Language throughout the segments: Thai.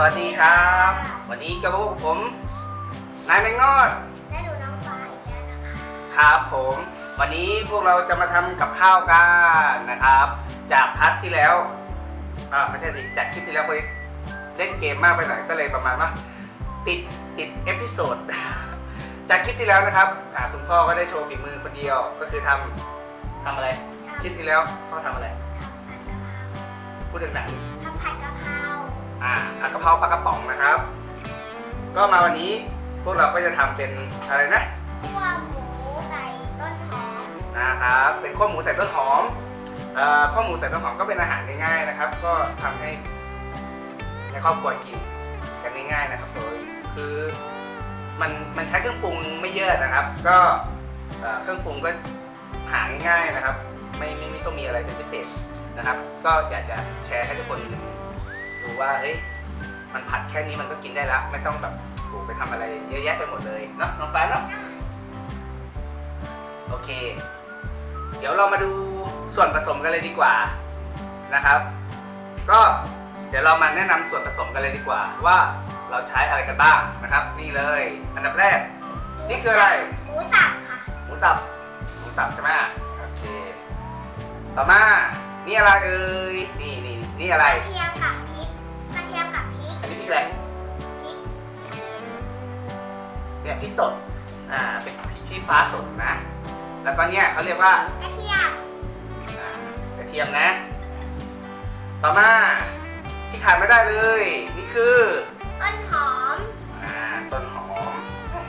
สวัสดีครับ วันนี้ก็พบกับผมนายแมงงอดได้ดูน้องฟ้าอีกแล้วนะคะครับผม วันนี้พวกเราจะมาทำกับข้าวกันนะครับ จากพัทที่แล้วอ่าไม่ใช่สิจากคลิปที่แล้วพอดีเล่นเกมมากไปหน่อยก็เลยประมาณว่าติดติดเอพิโซดจากคลิปที่แล้วนะครับอ่าคุณพ่อก็ได้โชว์ฝีมือคนเดียวก็คือทำทำอะไร คลิปที่แล้วพ่อทำอะไรพูดดังๆ อ่าผัดกะเพราปลากระป๋องนะครับ ก็มาวันนี้พวกเราก็จะทำเป็นอะไรนะคั่วหมูใส่ต้นหอมนะครับเป็นข้าวหมูใส่ต้นหอมเอ่อข้าวหมูใส่ต้นหอมก็เป็นอาหารง่ายๆนะครับ ก็ทำให้ในครอบครัวกินกันง่ายๆนะครับโดยคือมันมันใช้เครื่องปรุงไม่เยอะนะครับ ก็เอ่อเครื่องปรุงก็หาง่ายๆนะครับ ไม่ไม่ไม่ต้องมีอะไรเป็นพิเศษนะครับ ก็อยากจะแชร์ให้ทุกคน ดูว่าเฮ้ยมันผัดแค่นี้มันก็กินได้ละไม่ต้องแบบโอ้โหไปทำอะไรเยอะแยะไปหมดเลยเนาะน้องฟ้าเนาะโอเค เดี๋ยวเรามาดูส่วนผสมกันเลยดีกว่านะครับ ก็เดี๋ยวเรามาแนะนำส่วนผสมกันเลยดีกว่า ว่าเราใช้อะไรกันบ้างนะครับ นี่เลย อันดับแรก นี่คืออะไรหมูสับค่ะหมูสับหมูสับใช่ไหมโอเค ต่อมานี่อะไรเอ่ยนี่นี่นี่อะไรกระเทียมกับ อันนี้พริกอะไรพริกพริกเนี่ยพริกสด อ่า เป็นพริกชี้ฟ้าสดนะ แล้วก็เนี่ยเขาเรียกว่ากระเทียมอ่ากระเทียมนะ ต่อมาที่ขาดไม่ได้เลย นี่คือต้นหอม อ่า ต้นหอม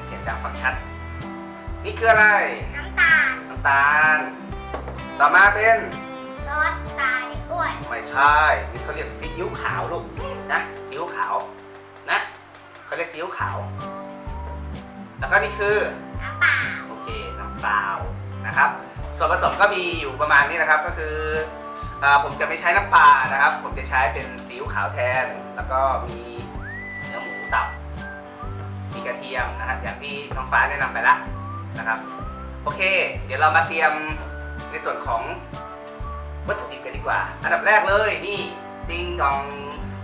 เสียงจากฟังชัด นี่คืออะไร น้ำตาล น้ำตาล ต่อมาเป็นซอสตาล กล้วยไม่ใช่ นี่เขาเรียกซีอิ๊วขาวลูกนะซีอิ๊วขาวนะเขาเรียกซีอิ๊วขาว แล้วก็นี่คือน้ำเปล่าโอเคน้ำเปล่านะครับ ส่วนผสมก็มีอยู่ประมาณนี้นะครับก็คืออาผมจะไม่ใช้น้ำปลานะครับ ผมจะใช้เป็นซีอิ๊วขาวแทน แล้วก็มีเนื้อหมูสับมีกระเทียมนะครับอย่างที่น้องฟ้าแนะนำไปละนะครับ โอเค เดี๋ยวเรามาเตรียมในส่วนของ วัตถุดิบกันดีกว่า อันดับแรกเลยนี่ติงดอง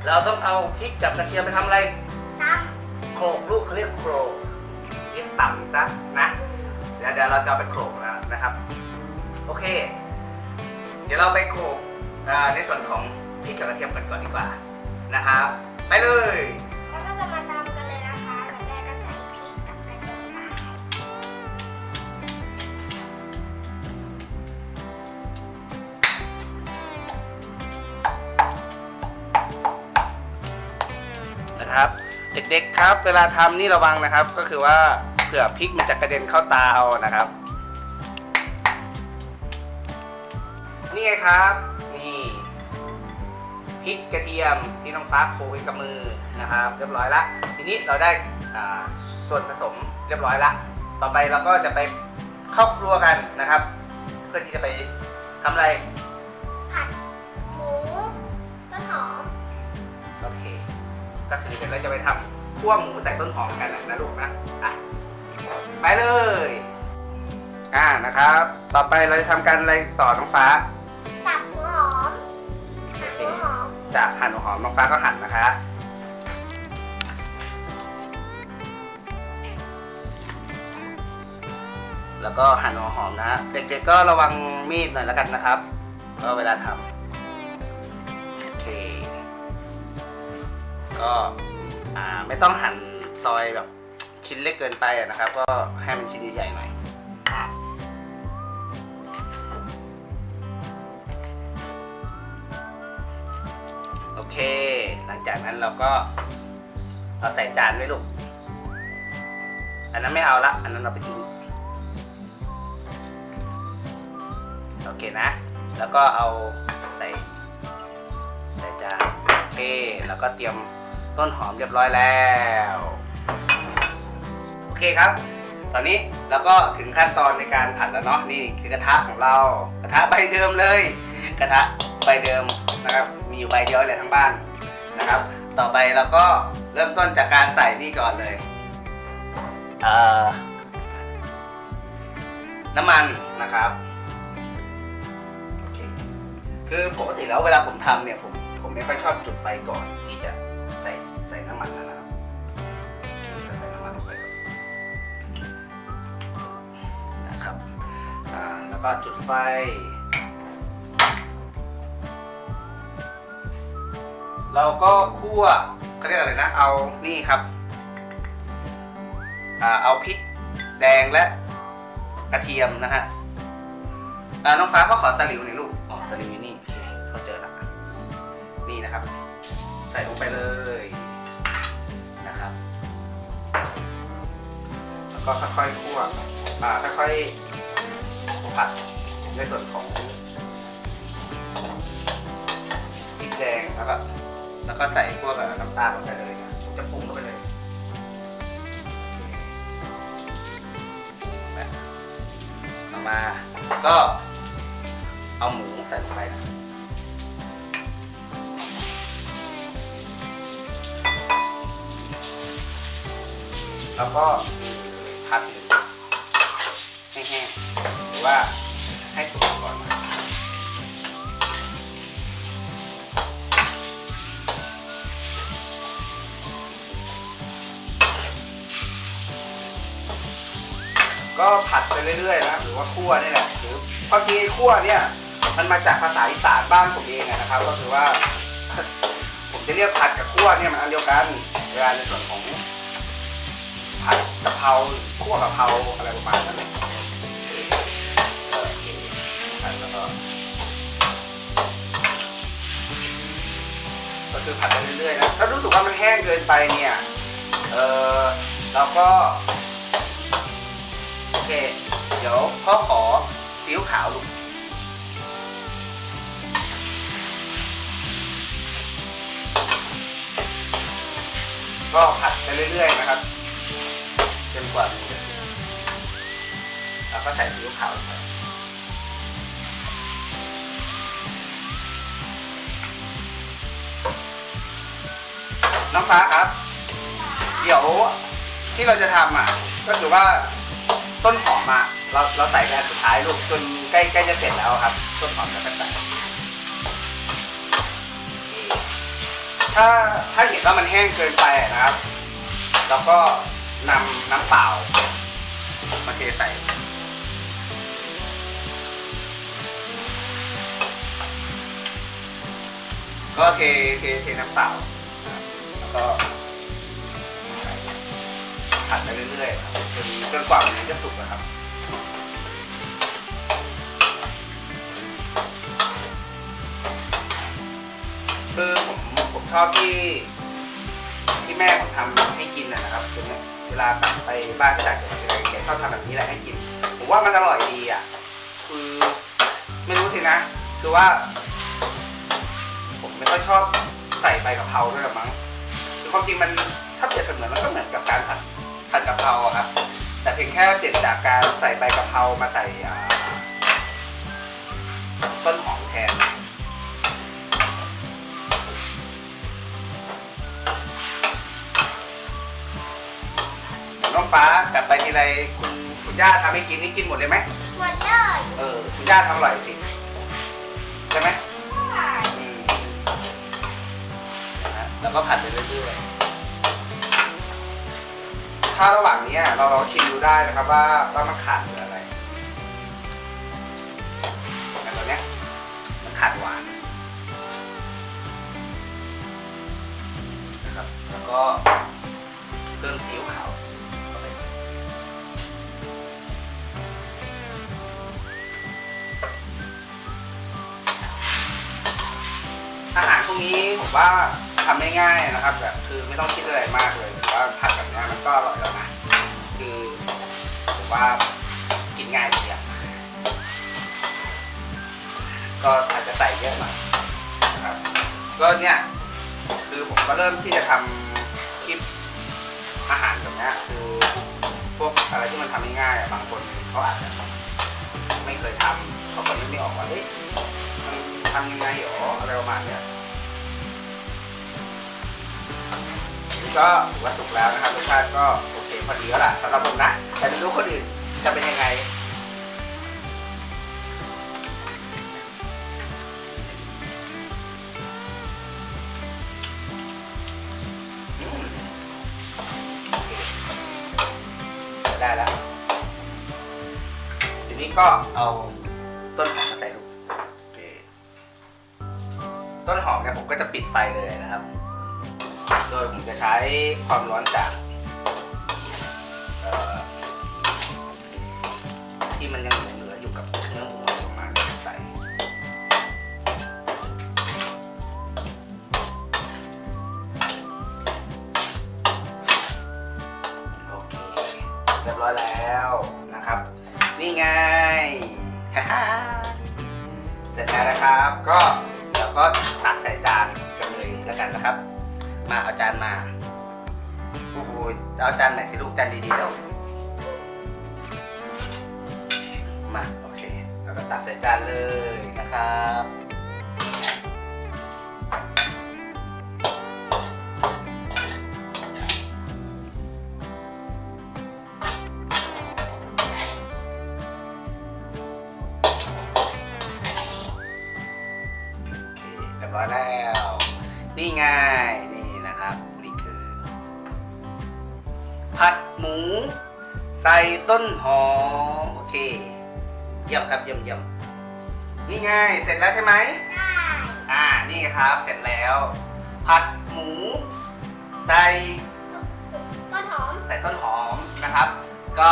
เราต้องเอาพริกกับกระเทียมไปทำอะไรจโขลกลูกเขาเรียกโขลกเรียกต่ำซะนะเดี๋ยวเดี๋ยวเราจะเอาไปโขลกแล้วนะครับ โอเค เดี๋ยวเราไปโขลกอ่าในส่วนของพริกกับกระเทียมกันก่อนดีกว่านะครับ ไปเลย นะครับ เด็กๆครับ เวลาทำนี่ระวังนะครับ ก็คือว่าเผื่อพริกมันจะกระเด็นเข้าตาเอานะครับ นี่ไงครับ นี่พริกกระเทียมที่น้องฟ้าโขลกไว้กับมือนะครับ เรียบร้อยละทีนี้เราได้อ่าส่วนผสมเรียบร้อยละต่อไปเราก็จะไปเข้าครัวกันนะครับ เพื่อที่จะไปทำอะไร ผัดหมูต้นหอม โอเค ก็คือเดี๋ยวเราจะไปทำคั่วหมูใส่ต้นหอมกันนะนะลูกนะอะไปเลยอ่านะครับ ต่อไปเราจะทำการอะไรต่อน้องฟ้าสับหัวหอมหั่นหัวหอมจะหั่นหัวหอมน้องฟ้าก็หั่นนะคะแล้วก็หั่นหัวหอมนะฮะเด็กๆก็ระวังมีดหน่อยแล้วกันนะครับก็เวลาทำโอเค ก็อ่าไม่ต้องหั่นซอยแบบชิ้นเล็กเกินไปนะครับ ก็ให้มันชิ้นใหญ่ๆหน่อยโอเค หลังจากนั้นเราก็เอาใส่จานไว้ลูก อันนั้นไม่เอาละ อันนั้นเราไปทิ้ง โอเคนะ แล้วก็เอาใส่ ใส่จาน โอเค แล้วก็เตรียม ต้นหอมเรียบร้อยแล้ว โอเคครับ ตอนนี้เราก็ถึงขั้นตอนในการผัดแล้วเนาะนี่คือกระทะของเรากระทะใบเดิมเลย กระทะใบเดิมนะครับมีอยู่ใบเดียวเลยทั้งบ้านนะครับ ต่อไปเราก็เริ่มต้นจากการใส่นี่ก่อนเลยเอ่อน้ำมันนะครับคือปกติแล้วเวลาผมทำเนี่ยผมผมไม่ค่อยชอบจุดไฟก่อนที่จะ น้ำมันแล้วนะครับจะใส่น้ำมันลงไปนะครับอ่าแล้วก็จุดไฟเราก็คั่วเขาเรียกอะไรนะ เอา นี่ครับอเอาพริกแดงและกระเทียมนะฮะน้องฟ้าเขาขอตะหลิวหน่อยลูก อ๋อ ตะหลิวอยู่นี่โอเคเขาเจอละนี่นะครับ ใส่ลงไปเลย ก็ค่อยๆคั่วอ่าค่อยๆผัดในส่วนของพริกแดงแล้วก็แล้วก็ใส่พวกแบบน้ำตาลลงไปเลยนะจะปรุงเข้าไปเลยแบบต่อมา ก็เอาหมูใส่ลงไปนะแล้วก็ัดให้แห้งหรือว่าให้สุกก่อนก็ผัดไปเรื่อยๆนะหรือว่าคั่วนี่แหละหรือความจริงไอ้คั่วเนี่ย มันมาจากภาษาอีสานบ้านผมเองนะครับ ก็คือว่า ผมจะเรียกผัดกับคั่วเนี่ยมันอันเดียวกันเวลาในส่วนของ ผัดกะเพราคั่วกะเพราอะไรประมาณนั้นเออผัดแล้วก็ก็คือผัดไปเรื่อยๆนะถ้ารู้สึกว่ามันแห้งเกินไปเนี่ย เออเราก็โอเค เดี๋ยวพ่อขอซีอิ๊วขาวลูกก็ผัดไปเรื่อยๆนะครับ กว่าแล้วก็ใส่ซีอิ๊วขาวไปน้องฟ้าครับ เดี๋ยวที่เราจะทำอะ ก็คือว่าต้นหอมอะเราเราใส่แค่สุดท้ายลูกจนใกล้ใกล้จะเสร็จแล้วครับ ต้นหอมแล้วก็ใส่ถ้าถ้าเห็นว่ามันแห้งเกินไปนะครับ แล้วก็ นำน้ำเปล่ามาเทใส่ก็เทเทเทน้ำเปล่าแล้วก็ผัดไปเรื่อยๆครับจนจนกว่ามันจะสุกนะครับคือผมผมชอบที่ที่แม่ผมทำให้กินนะนะครับคือ เวลากลับไปบ้านที่ต่างจังหวัดอะไรแกชอบทำแบบนี้แหละให้กิน ผมว่ามันอร่อยดีอะ คือไม่รู้สินะ คือว่า ผมไม่ค่อยชอบใส่ใบกะเพราด้วยหรอมั้งคือความจริงมันถ้าเปรียบเสมือนมันก็เหมือนกับการผัดผัดกะเพราอะครับแต่เพียงแค่เปลี่ยนจากการใส่ใบกะเพรามาใส่ต้นหอมแทน องฟ้ากลับไปทีไรคุณคุณย่าทำให้กินนี่กินหมดเลยไหมหมดเลยเออคุณย่าทำอร่อยสิใช่ไหมค่ะอืมนะแล้วก็ผัดไปเรื่อยๆถ้าระหว่างเนี้ยเราลองชิมดูได้นะครับว่าว่ามันขาดหรืออะไรแต่ตอนเนี้ยมันขาดหวานนะครับแล้วก็ วกนี้ผมว่าทำได้ง่ายนะครับแบบคือไม่ต้องคิดอะไรมากเลยถือว่าผัดแบบนี้มันก็อร่อยแล้วนะคือผมว่ากินง่ายดีอะก็อาจจะใส่เยอะหน่อยนะครับก็เนี่ยคือผมก็เริ่มที่จะทำคลิปอาหารแบบนี้คือพวกอะไรที่มันทำง่ายๆบางคนเขาอาจจะไม่เคยทำเขาก็นึกไม่ออกว่าเอ๊ะมันทำยังไงหรออะไรประมาณเนี้ย ก็ถือว่าสุกแล้วนะครับรสชาติก็โอเคพอดีแล้วล่ะสำหรับผมนะ แต่ไม่รู้คนอื่นจะเป็นยังไงได้แล้ว ทีนี้ก็เอาต้นหอมมาใส่ลูกต้นหอมเนี่ยผมก็จะปิดไฟเลยนะครับ ดยผมจะใช้ความร้อนจากที่มันยังเหลือๆอยู่กับเนื้อหมูประมาณนี้ใส่โอเคเรียบร้อยแล้วนะครับ นี่ไงเสร็จแล้วนะครับ ก็เดี๋ยวก็ตักใส่จานกันเลยแล้วกันนะครับ มาเอาจานมา โอ้โหเอาจานไหนสิลูกจานดีๆแล้ว มา โอเค แล้วก็ตักใส่จานเลยนะครับ ต้นหอมโอเคเยี่ยมครับเยี่ยมเยี่ยมนี่ไงเสร็จแล้วใช่ไหมได้อ่านี่ครับเสร็จแล้ว ผัดหมู ใส่ต้นหอมใส่ต้นหอมนะครับ ก็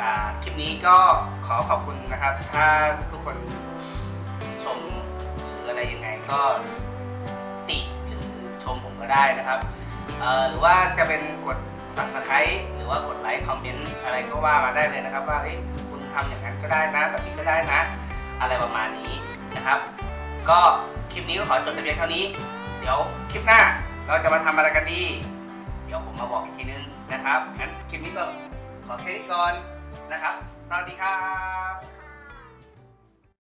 อ่าคลิปนี้ก็ขอขอบคุณนะครับ ถ้าทุกคนชมหรืออะไรยังไงก็ติหรือชมผมก็ได้นะครับเอ่อหรือว่าจะเป็นกด subscribe หรือว่ากดไลค์คอมเมนต์อะไรก็ว่ามาได้เลยนะครับว่าเอ้ยคุณทำอย่างนั้นก็ได้นะแบบนี้ก็ได้นะ อะไรประมาณนี้นะครับ ก็คลิปนี้ก็ขอจบแต่เพียงเท่านี้ เดี๋ยวคลิปหน้าเราจะมาทำอะไรกันดีเดี๋ยวผมมาบอกอีกทีนึงนะครับงั้นคลิปนี้ก็ขอแค่นี้ก่อนนะครับ สวัสดีครับ